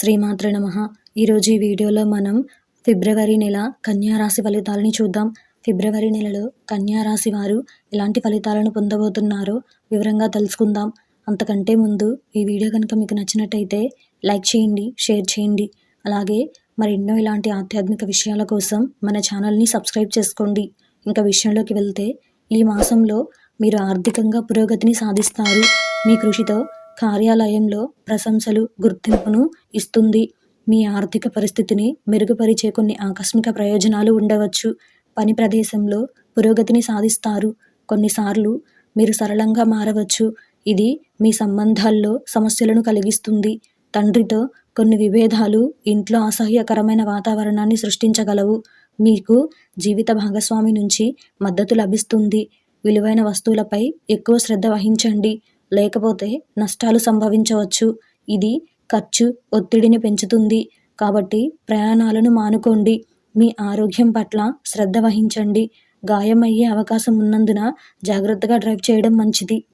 శ్రీమాత్ర నమ. ఈరోజు ఈ వీడియోలో మనం ఫిబ్రవరి నెల కన్యా రాశి ఫలితాలని చూద్దాం. ఫిబ్రవరి నెలలో కన్యా రాశి వారు ఎలాంటి ఫలితాలను పొందబోతున్నారో వివరంగా తెలుసుకుందాం. అంతకంటే ముందు ఈ వీడియో కనుక మీకు నచ్చినట్టయితే లైక్ చేయండి షేర్ చేయండి. అలాగే మరెన్నో ఇలాంటి ఆధ్యాత్మిక విషయాల కోసం మన ఛానల్ని సబ్స్క్రైబ్ చేసుకోండి. ఇంకా విషయంలోకి వెళ్తే ఈ మాసంలో మీరు ఆర్థికంగా పురోగతిని సాధిస్తారు. మీ కృషితో కార్యాలయంలో ప్రశంసలు గుర్తింపును ఇస్తుంది. మీ ఆర్థిక పరిస్థితిని మెరుగుపరిచే కొన్ని ఆకస్మిక ప్రయోజనాలు ఉండవచ్చు. పని ప్రదేశంలో పురోగతిని సాధిస్తారు. కొన్నిసార్లు మీరు సరళంగా మారవచ్చు. ఇది మీ సంబంధాల్లో సమస్యలను కలిగిస్తుంది. తండ్రితో కొన్ని విభేదాలు ఇంట్లో అసహ్యకరమైన వాతావరణాన్ని సృష్టించగలవు. మీకు జీవిత భాగస్వామి నుంచి మద్దతు లభిస్తుంది. విలువైన వస్తువులపై ఎక్కువ శ్రద్ధ వహించండి. లేకపోతే నష్టాలు సంభవించవచ్చు. ఇది ఖర్చు ఒత్తిడిని పెంచుతుంది. కాబట్టి ప్రయాణాలను మానుకోండి. మీ ఆరోగ్యం పట్ల శ్రద్ధ వహించండి. గాయమయ్యే అవకాశం ఉన్నందున జాగ్రత్తగా డ్రైవ్ చేయడం మంచిది.